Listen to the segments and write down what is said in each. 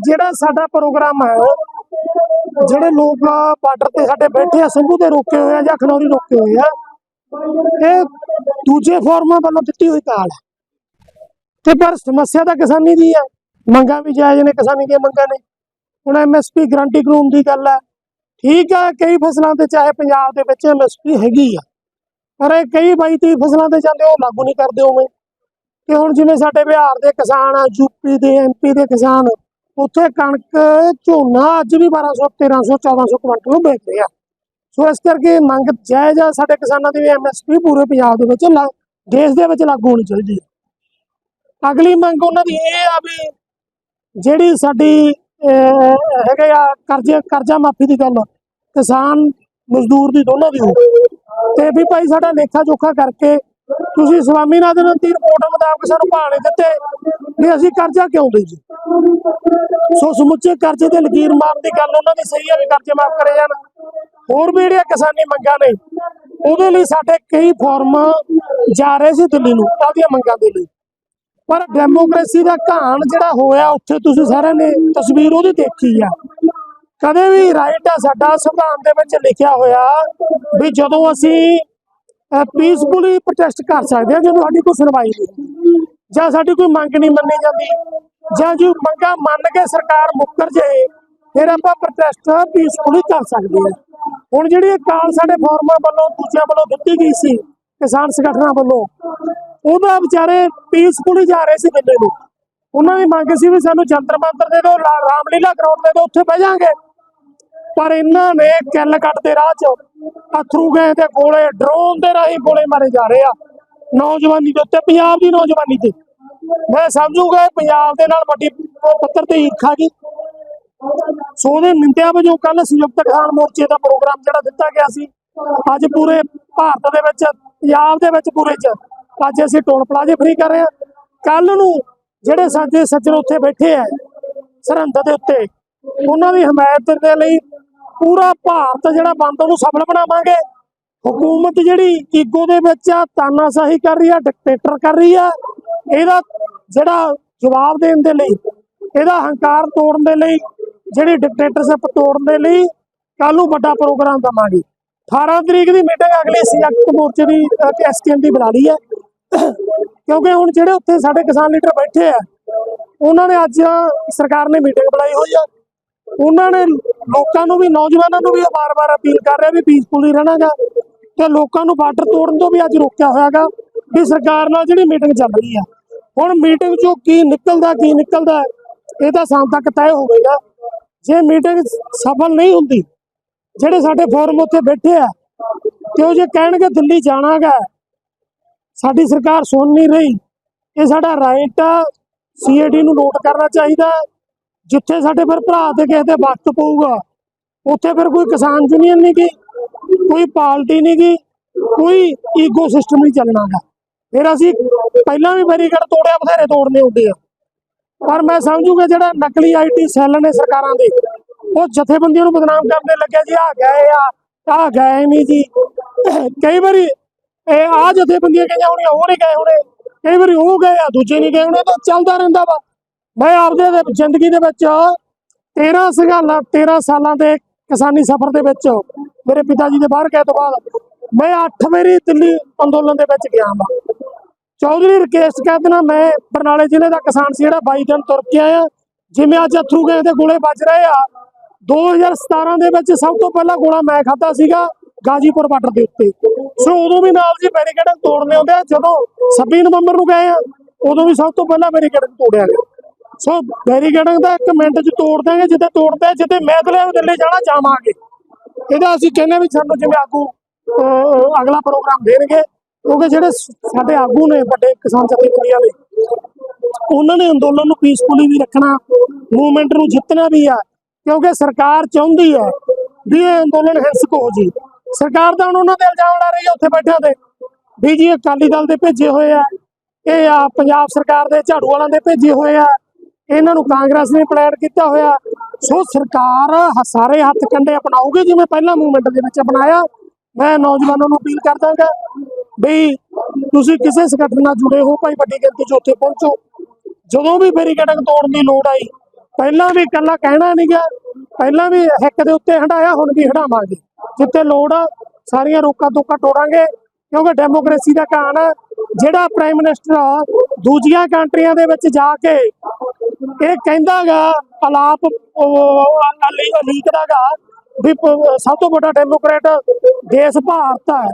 ਜਿਹੜਾ ਸਾਡਾ ਪ੍ਰੋਗਰਾਮ ਹੈ, ਜਿਹੜੇ ਲੋਕ ਬਾਰਡਰ ਤੇ ਸਾਡੇ ਬੈਠੇ ਆ ਸੰਭੂ ਤੇ ਰੋਕੇ ਹੋਏ ਆ ਜਾਂ ਖਨੌਰੀ ਰੋਕੇ ਹੋਏ ਆ, ਇਹ ਦੂਜੇ ਫੋਰਮਾਂ ਵੱਲੋਂ ਦਿੱਤੀ ਹੋਈ ਕਾਲ ਤੇ ਪਰ ਸਮੱਸਿਆ ਤਾਂ ਕਿਸਾਨੀ ਦੀ ਹੈ। ਮੰਗਾਂ ਵੀ ਜਾਇਜ਼ ਨੇ, ਕਿਸਾਨੀ ਦੀਆਂ ਮੰਗਾਂ ਨੇ। ਹੁਣ ਐਮਐਸਪੀ ਗਰੰਟੀ ਕਾਨੂੰਨ ਦੀ ਗੱਲ ਹੈ। ਠੀਕ ਆ ਕਈ ਫਸਲਾਂ ਤੇ ਚਾਹੇ ਪੰਜਾਬ ਦੇ ਵਿੱਚ ਐਮਐਸਪੀ ਹੈਗੀ ਆ, ਪਰ ਇਹ ਕਈ ਬਾਈ ਤੀਹ ਫਸਲਾਂ ਤੇ ਜਾਂਦੇ, ਉਹ ਲਾਗੂ ਨਹੀਂ ਕਰਦੇ ਉਵੇਂ। ਤੇ ਹੁਣ ਜਿਵੇਂ ਸਾਡੇ ਬਿਹਾਰ ਦੇ ਕਿਸਾਨ ਆ ਯੂਪੀ ਦੇ ਐਮਪੀ ਦੇ ਕਿਸਾਨ ਉੱਥੇ ਕਣਕ ਝੋਨਾ ਅੱਜ ਵੀ 1200 1300 1400 ਕੁਇੰਟਲ ਨੂੰ ਵੇਚ ਰਹੇ। ਸੋ ਇਸ ਕਰਕੇ ਮੰਗ ਜਾਇਜ਼ ਆ, ਸਾਡੇ ਕਿਸਾਨਾਂ ਦੀ ਵੀ ਐਮਐਸਪੀ ਪੂਰੇ ਪੰਜਾਬ ਦੇ ਵਿੱਚ ਦੇਸ਼ ਦੇ ਵਿੱਚ ਲਾਗੂ ਹੋਣੀ ਚਾਹੀਦੀ ਹੈ। ਅਗਲੀ ਮੰਗ ਉਹਨਾਂ ਦੀ ਇਹ ਆ ਵੀ ਜਿਹੜੀ ਸਾਡੀ ਹੈਗੇ ਆ ਕਰਜ਼ੇ, ਕਰਜ਼ਾ ਮਾਫੀ ਦੀ ਗੱਲ, ਕਿਸਾਨ ਮਜ਼ਦੂਰ ਦੀ ਦੋਨਾਂ ਦੀ ਹੋਵੇ ਤੇ ਵੀ ਭਾਈ ਸਾਡਾ ਲੇਖਾ ਜੋਖਾ ਕਰਕੇ ਤੁਸੀਂ ਸਵਾਮੀਨਾਥਨ ਦੀ ਰਿਪੋਰਟ ਮੁਤਾਬਕ ਸਾਨੂੰ ਭਾਣੇ ਦਿੱਤੇ ਵੀ ਅਸੀਂ ਕਰਜ਼ਾ ਕਿਉਂ ਦੇਈਏ? ਸੋ ਸਮੁੱਚੇ ਕਰਜ਼ੇ ਤੇ ਲਕੀਰ ਮਾਰਨ ਦੀ ਗੱਲ ਉਹਨਾਂ ਦੀ ਸਹੀ ਹੈ ਵੀ ਕਰਜ਼ੇ ਮਾਫ ਕਰੇ ਜਾਣ। ਹੋਰ ਵੀ ਜਿਹੜੀਆਂ ਕਿਸਾਨੀ ਮੰਗਾਂ ਨੇ, ਉਹਦੇ ਲਈ ਸਾਡੇ ਕਈ ਫਾਰਮ ਜਾ ਰਹੇ ਸੀ ਦਿੱਲੀ ਨੂੰ ਉਹਦੀਆਂ ਮੰਗਾਂ ਦੇ ਲਈ? ਪਰ ਡੈਮੋਕ੍ਰੇਸੀ ਦਾ ਘਾਣ ਜਿਹੜਾ ਹੋਇਆ, ਉੱਥੇ ਤੁਸੀਂ ਸਾਰਿਆਂ ਨੇ ਤਸਵੀਰ ਉਹਦੀ ਦੇਖੀ ਆ। ਕਦੇ ਵੀ ਰਾਈਟ ਆ ਸਾਡਾ, ਸੰਵਿਧਾਨ ਦੇ ਵਿੱਚ ਲਿਖਿਆ ਹੋਇਆ ਵੀ ਜਦੋਂ ਅਸੀਂ ਪੀਸਫੁਲੀ ਪ੍ਰੋਟੈਸਟ ਕਰ ਸਕਦੇ ਹਾਂ ਜਦੋਂ ਸਾਡੀ ਕੋਈ ਸੁਣਵਾਈ ਨਹੀਂ ਜਾਂ ਸਾਡੀ ਕੋਈ ਮੰਗ ਨਹੀਂ ਮੰਨੀ ਜਾਂਦੀ। ਜਾਂ ਜੋ ਮੰਗਾਂ ਮੰਨ ਕੇ ਸਰਕਾਰ ਮੁੱਕਰ ਜਾਏ, ਫਿਰ ਆਪਾਂ ਪ੍ਰੋਟੈਸਟ ਪੀਸਫੁਲੀ ਕਰ ਸਕਦੇ ਹਾਂ। ਹੁਣ ਜਿਹੜੀ ਕਾਲ ਸਾਡੇ ਫਾਰਮਰ ਵੱਲੋਂ, ਦੂਜਿਆਂ ਵੱਲੋਂ ਦਿੱਤੀ ਗਈ ਸੀ, ਕਿਸਾਨ ਸੰਗਠਨਾਂ ਵੱਲੋਂ, ਉਹਦਾ ਵਿਚਾਰੇ ਪੀਸਫੁਲੀ ਜਾ ਰਹੇ ਸੀ ਦਿੱਲੀ ਨੂੰ। ਉਹਨਾਂ ਦੀ ਮੰਗ ਸੀ ਵੀ ਸਾਨੂੰ ਜੰਤਰ ਮੰਤਰ ਦੇ ਦਿਓ, ਰਾ- ਰਾਮਲੀਲਾ ਗਰਾਊਂਡ ਦੇ ਦਿਓ, ਉੱਥੇ ਬਹਿ ਜਾਾਂਗੇ। ਪਰ ਇਹਨਾਂ ਨੇ ਕਿੱਲ ਕੱਟਦੇ ਰਾਹ 'ਚ ਅਥਰੂ ਗਏ ਤੇ ਗੋਲੇ ਡਰੋਨ ਦੇ ਰਾਹੀਂ ਗੋਲੇ ਮਾਰੇ ਜਾ ਰਹੇ ਆ। ਨੌਜਵਾਨੀ ਦੇ ਉੱਤੇ, ਪੰਜਾਬ ਦੀ ਨੌਜਵਾਨੀ ਤੇ। ਮੈਂ ਸਮਝੂਗਾ ਪੰਜਾਬ ਦੇ ਨਾਲ ਵੱਡੀ ਪੱਤਰ ਤੇ ਈਰਖਾ ਗਈ ਸੋ ਨਿੰਦਿਆ ਵਜੋਂ ਕੱਲ ਸੰਯੁਕਤ ਕਿਸਾਨ ਮੋਰਚੇ ਦਾ ਪ੍ਰੋਗਰਾਮ ਜਿਹੜਾ ਦਿੱਤਾ ਗਿਆ ਸੀ, ਅੱਜ ਪੂਰੇ ਭਾਰਤ ਦੇ ਵਿੱਚ, ਪੰਜਾਬ ਦੇ ਵਿੱਚ ਪੂਰੇ ਚ, ਅੱਜ ਅਸੀਂ ਟੋਲ ਪਲਾਜ਼ੇ ਫ੍ਰੀ ਕਰ ਰਹੇ ਹਾਂ ਕੱਲ ਨੂੰ ਜਿਹੜੇ ਸਾਡੇ ਸੱਜਣ ਉੱਥੇ ਬੈਠੇ ਆ ਸਰਹੰਦ ਦੇ ਉੱਤੇ, ਉਹਨਾਂ ਦੀ ਹਮਾਇਤ ਦੇ ਲਈ ਪੂਰਾ ਭਾਰਤ ਜਿਹੜਾ ਬੰਦ ਉਹਨੂੰ ਸਫਲ ਬਣਾਵਾਂਗੇ। ਹਕੂਮਤ ਜਿਹੜੀ ਈਗੋ ਦੇ ਵਿੱਚ ਆ, ਤਾਨਾਸ਼ਾਹੀ ਕਰ ਰਹੀ ਆ ਡਿਕਟੇਟਰ ਕਰ ਰਹੀ ਆ, ਇਹਦਾ ਜਿਹੜਾ ਜਵਾਬ ਦੇਣ ਦੇ ਲਈ, ਇਹਦਾ ਹੰਕਾਰ ਤੋੜਨ ਦੇ ਲਈ, ਜਿਹੜੀ ਡਿਕਟੇਟਰਸ਼ਿਪ ਤੋੜਨ ਦੇ ਲਈ ਕੱਲ ਨੂੰ ਵੱਡਾ ਪ੍ਰੋਗਰਾਮ ਦਵਾਂਗੇ। 18 ਤਰੀਕ ਦੀ ਮੀਟਿੰਗ ਅਗਲੀ ਸੰਯੁਕਤ ਮੋਰਚੇ ਦੀ ਐਸਟੀਐਮ ਦੀ ਬਣਾ ਲਈ ਹੈ ਕਿਉਂਕਿ ਹੁਣ ਜਿਹੜੇ ਉੱਥੇ ਸਾਡੇ ਕਿਸਾਨ ਲੀਡਰ ਬੈਠੇ ਆ, ਉਹਨਾਂ ਨੇ ਅੱਜ ਸਰਕਾਰ ਨੇ ਮੀਟਿੰਗ ਬੁਲਾਈ ਹੋਈ ਆ। ਉਹਨਾਂ ਨੇ ਲੋਕਾਂ ਨੂੰ ਵੀ, ਨੌਜਵਾਨਾਂ ਨੂੰ ਵੀ ਬਾਰ-ਬਾਰ ਅਪੀਲ ਕਰ ਰਿਹਾ ਵੀ ਪੀਸਫੁਲੀ ਰਹਿਣਾਗਾ ਤੇ ਲੋਕਾਂ ਨੂੰ ਬਾਰਡਰ ਤੋੜਨ ਤੋਂ ਵੀ ਅੱਜ ਰੋਕਿਆ ਹੋਇਆਗਾ ਵੀ ਸਰਕਾਰ ਨਾਲ ਜਿਹੜੀ ਮੀਟਿੰਗ ਚੱਲ ਰਹੀ ਆ। ਹੁਣ ਮੀਟਿੰਗ ਚੋਂ ਕੀ ਨਿਕਲਦਾ ਕੀ ਨਿਕਲਦਾ, ਇਹ ਤਾਂ ਸ਼ਾਮ ਤੱਕ ਤੈਅ ਹੋਵੇਗਾ ਜੇ ਮੀਟਿੰਗ ਸਫਲ ਨਹੀਂ ਹੁੰਦੀ, ਜਿਹੜੇ ਸਾਡੇ ਫੋਰਮ ਉੱਥੇ ਬੈਠੇ ਆ, ਤੇ ਉਹ ਜੇ ਕਹਿਣਗੇ ਦਿੱਲੀ ਜਾਣਾਗਾ, ਸਾਡੀ ਸਰਕਾਰ ਸੁਣ ਨਹੀਂ ਰਹੀ, ਇਹ ਸਾਡਾ ਰਾਈਟ ਆ ਸੀਏਡੀ ਨੂੰ ਨੋਟ ਕਰਨਾ ਚਾਹੀਦਾ। ਜਿੱਥੇ ਸਾਡੇ ਫਿਰ ਭਰਾ ਤੇ ਕਿਸੇ ਤੇ ਵਕਤ ਪਊਗਾ, ਉੱਥੇ ਫਿਰ ਕੋਈ ਕਿਸਾਨ ਯੂਨੀਅਨ ਨਹੀਂ ਗਈ ਕੋਈ ਪਾਰਟੀ ਨਹੀਂ ਗੀ, ਕੋਈ ਈਗੋ ਸਿਸਟਮ ਨਹੀਂ ਚੱਲਣਾਗਾ ਫਿਰ ਅਸੀਂ ਪਹਿਲਾਂ ਵੀ ਬੈਰੀਕੇਡ ਤੋੜਿਆ, ਬਥੇਰੇ ਤੋੜਨੇ ਹੁੰਦੇ ਆ। ਪਰ ਮੈਂ ਸਮਝੂਗਾ ਜਿਹੜਾ ਨਕਲੀ ਆਈਟੀ ਸੈੱਲ ਨੇ ਸਰਕਾਰਾਂ ਦੇ, ਉਹ ਜਥੇਬੰਦੀਆਂ ਨੂੰ ਬਦਨਾਮ ਕਰਨ ਲੱਗਿਆ ਜੀ ਆ ਗਏ ਆ ਆ ਗਏ ਨਹੀਂ ਜੀ। ਕਈ ਵਾਰੀ ਇਹ ਆ ਜਥੇਬੰਦੀਆਂ ਕਹੀਆਂ ਹੋਣੀਆਂ, ਉਹ ਨਹੀਂ ਗਏ ਹੋਣੇ। ਕਈ ਵਾਰੀ ਉਹ ਗਏ ਆ, ਦੂਜੇ ਨਹੀਂ ਗਏ ਹੋਣੇ ਤਾਂ ਚੱਲਦਾ ਰਹਿੰਦਾ ਵਾ। ਮੈਂ ਆਪਦੇ ਜ਼ਿੰਦਗੀ ਦੇ ਵਿੱਚ 13 ਸਾਲਾਂ 13 ਸਾਲਾਂ ਦੇ ਕਿਸਾਨੀ ਸਫ਼ਰ ਦੇ ਵਿੱਚ ਮੇਰੇ ਪਿਤਾ ਜੀ ਦੇ ਬਾਹਰ ਗਏ ਤੋਂ ਬਾਅਦ ਮੈਂ 8 ਵਾਰੀ ਦਿੱਲੀ ਅੰਦੋਲਨ ਦੇ ਵਿੱਚ ਗਿਆ ਹਾਂ ਚੌਧਰੀ ਰਕੇਸ਼ ਕਹਿ ਮੈਂ ਬਰਨਾਲੇ ਜ਼ਿਲ੍ਹੇ ਦਾ ਕਿਸਾਨ ਸੀ ਜਿਹੜਾ 22 ਦਿਨ ਤੁਰ ਕੇ ਆਇਆ। ਜਿਵੇਂ ਅੱਜ ਅਥਰੂ ਗਏ ਤੇ ਗੋਲੇ ਵੱਜ ਰਹੇ ਆ 2017 ਦੇ ਵਿੱਚ ਸਭ ਤੋਂ ਪਹਿਲਾਂ ਗੋਲਾ ਮੈਂ ਖਾਦਾ ਸੀਗਾ ਗਾਜੀਪੁਰ ਬਾਰਡਰ ਦੇ ਉੱਤੇ। ਸੋ ਉਦੋਂ ਵੀ ਨਾਲ ਜੀ ਬੈਰੀਕੇਡ ਤੋੜਨੇ ਹੁੰਦੇ ਆ, ਜਦੋਂ 26 ਨਵੰਬਰ ਨੂੰ ਗਏ ਆ, ਉਦੋਂ ਵੀ ਸਭ ਤੋਂ ਪਹਿਲਾਂ ਬੈਰੀਕੇਡ ਤੋੜਿਆ ਗਿਆ। ਸੋ ਬੈਰੀਕੇਡ ਦਾ ਇੱਕ ਮਿੰਟ 'ਚ ਤੋੜ ਦਾਂਗੇ ਜਿੱਤੇ ਤੋੜਦੇ ਜਿੱਤੇ ਮੈਦਲੇ ਦਿੱਲੀ ਜਾਣਾ, ਜਾਵਾਂਗੇ। ਇਹਦਾ ਅਸੀਂ ਕਹਿੰਦੇ ਵੀ ਸਾਨੂੰ ਜਿਵੇਂ ਆਗੂ ਅਗਲਾ ਪ੍ਰੋਗਰਾਮ ਦੇਣਗੇ, ਕਿਉਂਕਿ ਜਿਹੜੇ ਸਾਡੇ ਆਗੂ ਨੇ, ਵੱਡੇ ਕਿਸਾਨ ਜਥੇਬੰਦੀਆਂ ਦੇ ਉਹਨਾਂ ਨੇ ਅੰਦੋਲਨ ਨੂੰ ਪੀਸਫੁਲੀ ਵੀ ਰੱਖਣਾ ਮੂਵਮੈਂਟ ਨੂੰ ਜਿੱਤਣਾ ਵੀ ਆ, ਕਿਉਂਕਿ ਸਰਕਾਰ ਚਾਹੁੰਦੀ ਹੈ ਵੀ ਇਹ ਅੰਦੋਲਨ ਹਿੰਸਕ ਹੋ ਜੀ ਸਰਕਾਰ ਦਾ ਹੁਣ ਉਹਨਾਂ ਦੇ ਇਲਜ਼ਾਮ ਲਾ ਰਹੀ ਹੈ, ਉੱਥੇ ਬੈਠਿਆਂ ਤੇ। ਵੀ ਜੀ, ਅਕਾਲੀ ਦਲ ਦੇ ਭੇਜੇ ਹੋਏ ਆ, ਇਹ ਆ, ਪੰਜਾਬ ਸਰਕਾਰ ਦੇ ਝਾੜੂ ਵਾਲਾਂ ਦੇ ਭੇਜੇ ਹੋਏ ਆ ਇਹਨਾਂ ਨੂੰ ਕਾਂਗਰਸ ਨੇ ਪਲਾਨ ਕੀਤਾ ਹੋਇਆ। ਸੋ ਸਰਕਾਰ ਸਾਰੇ ਹੱਥ ਕੰਡੇ ਅਪਣਾਉਗੀ ਜਿਵੇਂ ਪਹਿਲਾਂ ਮੂਵਮੈਂਟ ਦੇ ਵਿੱਚ ਅਪਣਾਇਆ। ਮੈਂ ਨੌਜਵਾਨਾਂ ਨੂੰ ਅਪੀਲ ਕਰਦਾਗਾ ਵੀ ਤੁਸੀਂ ਕਿਸੇ ਸੰਗਠਨ ਨਾਲ ਜੁੜੇ ਹੋ, ਭਾਈ ਵੱਡੀ ਗਿਣਤੀ 'ਚ ਉੱਥੇ ਪਹੁੰਚੋ। ਜਦੋਂ ਵੀ ਬੈਰੀਕੇਡਿੰਗ ਤੋੜਨ ਦੀ ਲੋੜ ਆਈ, ਪਹਿਲਾਂ ਵੀ ਇਕੱਲਾ ਕਹਿਣਾ ਨਹੀਂ ਗਿਆ। ਪਹਿਲਾਂ ਵੀ ਹਿੱਕ ਦੇ ਉੱਤੇ ਹਟਾਇਆ ਹੁਣ ਵੀ ਹਟਾਵਾਂਗੇ ਜਿੱਥੇ ਲੋੜ ਆ, ਸਾਰੀਆਂ ਰੋਕਾਂ ਤੋਕਾਂ ਤੋੜਾਂਗੇ, ਕਿਉਂਕਿ ਡੈਮੋਕ੍ਰੇਸੀ ਦਾ ਕਹਾਣ ਆ। ਜਿਹੜਾ ਪ੍ਰਾਈਮ ਮਿਨਿਸਟਰ ਦੂਜੀਆਂ ਕੰਟਰੀਆਂ ਦੇ ਵਿੱਚ ਜਾ ਕੇ ਇਹ ਕਹਿੰਦਾਗਾ ਅਲਾਪ ਅਲੀ ਅਲੀਕ ਵੀ ਸਭ ਤੋਂ ਵੱਡਾ ਡੈਮੋਕ੍ਰੇਟ ਦੇਸ਼ ਭਾਰਤ ਹੈ।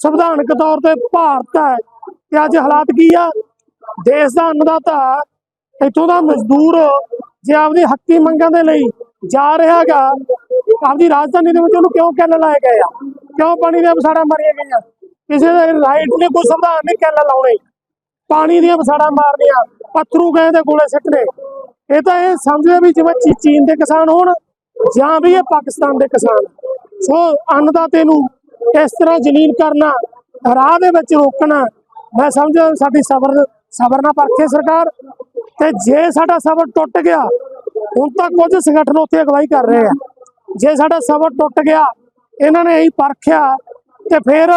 ਸੰਵਿਧਾਨਕ ਤੌਰ ਤੇ ਭਾਰਤ ਹੈ। ਤੇ ਅੱਜ ਹਾਲਾਤ ਕੀ ਆ? ਦੇਸ਼ ਦਾ ਅੰਨਦਾਤਾ ਇੱਥੋਂ ਦਾ ਮਜ਼ਦੂਰ ਜੇ ਆਪਦੀ ਹੱਕੀ ਮੰਗਾਂ ਦੇ ਲਈ ਜਾ ਰਿਹਾਗਾ ਆਪਦੀ ਰਾਜਧਾਨੀ ਦੇ ਵਿੱਚ ਉਹਨੂੰ ਕਿਉਂ ਕਿੱਲ ਲਾਏ ਗਏ ਆ? ਕਿਉਂ ਪਾਣੀ ਦੀਆਂ ਵਸਾੜਾਂ ਮਾਰੀਆਂ ਗਈਆਂ? ਕਿਸੇ ਦੇ ਰਾਈਟ ਨੇ ਕੋਈ ਸੰਵਿਧਾਨ ਨਹੀਂ ਕਿੱਲ ਲਾਉਣੇ। ਪਾਣੀ ਦੀਆਂ ਬਸਾੜਾਂ ਮਾਰਨੀਆਂ। ਪੱਥਰੂ ਗਏ ਦੇ ਗੋਲੇ ਸਿੱਟਣੇ ਇਹ ਤਾਂ ਇਹ ਸਮਝਦੇ ਵੀ ਜਿਵੇਂ ਚੀਨ ਦੇ ਕਿਸਾਨ ਹੋਣ ਜਾਂ ਵੀ ਇਹ ਪਾਕਿਸਤਾਨ ਦੇ ਕਿਸਾਨ। ਸੋ ਅੰਨਦਾਤੇ ਨੂੰ ਇਸ ਤਰ੍ਹਾਂ ਜਲੀਲ ਕਰਨਾ, ਰਾਹ ਦੇ ਵਿੱਚ ਰੋਕਣਾ, ਮੈਂ ਸਮਝਦਾ ਸਾਡੀ ਸਬਰ ਸਬਰ ਨਾ ਪਰਖੇ ਸਰਕਾਰ। ਤੇ ਜੇ ਸਾਡਾ ਸਬਰ ਟੁੱਟ ਗਿਆ, ਹੁਣ ਤਾਂ ਕੁਝ ਸੰਗਠਨ ਉੱਥੇ ਅਗਵਾਈ ਕਰ ਰਹੇ ਆ। ਜੇ ਸਾਡਾ ਸਬਰ ਟੁੱਟ ਗਿਆ, ਇਹਨਾਂ ਨੇ ਇਹੀ ਪਰਖਿਆ, ਤੇ ਫਿਰ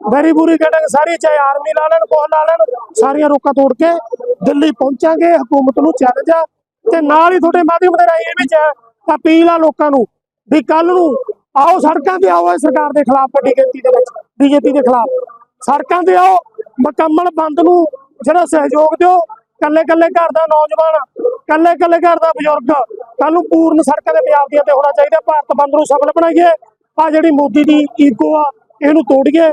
ਵੈਰੀ ਬੁਰੀ ਕਟਿੰਗ ਸਾਰੀ ਚਾਹੇ ਆਰਮੀ ਲਾ ਲੈਣ ਕੋਹ ਲਾ ਲੈਣ, ਸਾਰੀਆਂ ਰੋਕਾਂ ਤੋੜ ਕੇ ਦਿੱਲੀ ਪਹੁੰਚਾਂਗੇ, ਹਕੂਮਤ ਨੂੰ ਚੈਲੰਜ ਆ। ਤੇ ਨਾਲ ਹੀ ਤੁਹਾਡੇ ਮਾਧਿਅਮ ਦੇ ਰਾਹੀਂ ਇਹ ਵੀ ਅਪੀਲ ਆ ਲੋਕਾਂ ਨੂੰ ਵੀ ਕੱਲ ਨੂੰ ਆਓ ਸੜਕਾਂ ਤੇ ਆਓ ਸਰਕਾਰ ਦੇ ਖਿਲਾਫ, ਵੱਡੀ ਗਿਣਤੀ ਦੇ ਵਿੱਚ ਬੀਜੇਪੀ ਦੇ ਖਿਲਾਫ। ਸੜਕਾਂ ਤੇ ਆਓ, ਮੁਕੰਮਲ ਬੰਦ ਨੂੰ ਜਿਹੜਾ ਸਹਿਯੋਗ ਦਿਓ। ਕੱਲੇ ਕੱਲੇ ਘਰ ਦਾ ਨੌਜਵਾਨ ਕੱਲੇ ਕੱਲੇ ਘਰ ਦਾ ਬਜ਼ੁਰਗ ਕੱਲ ਨੂੰ ਪੂਰਨ ਸੜਕਾਂ ਦੇ ਪੰਜਾਬ ਦੀਆਂ ਤੇ ਹੋਣਾ ਚਾਹੀਦਾ। ਭਾਰਤ ਬੰਦ ਨੂੰ ਸਫਲ ਬਣਾਈਏ। ਆ ਜਿਹੜੀ ਮੋਦੀ ਦੀ ਈਗੋ ਆ, ਇਹਨੂੰ ਤੋੜੀਏ।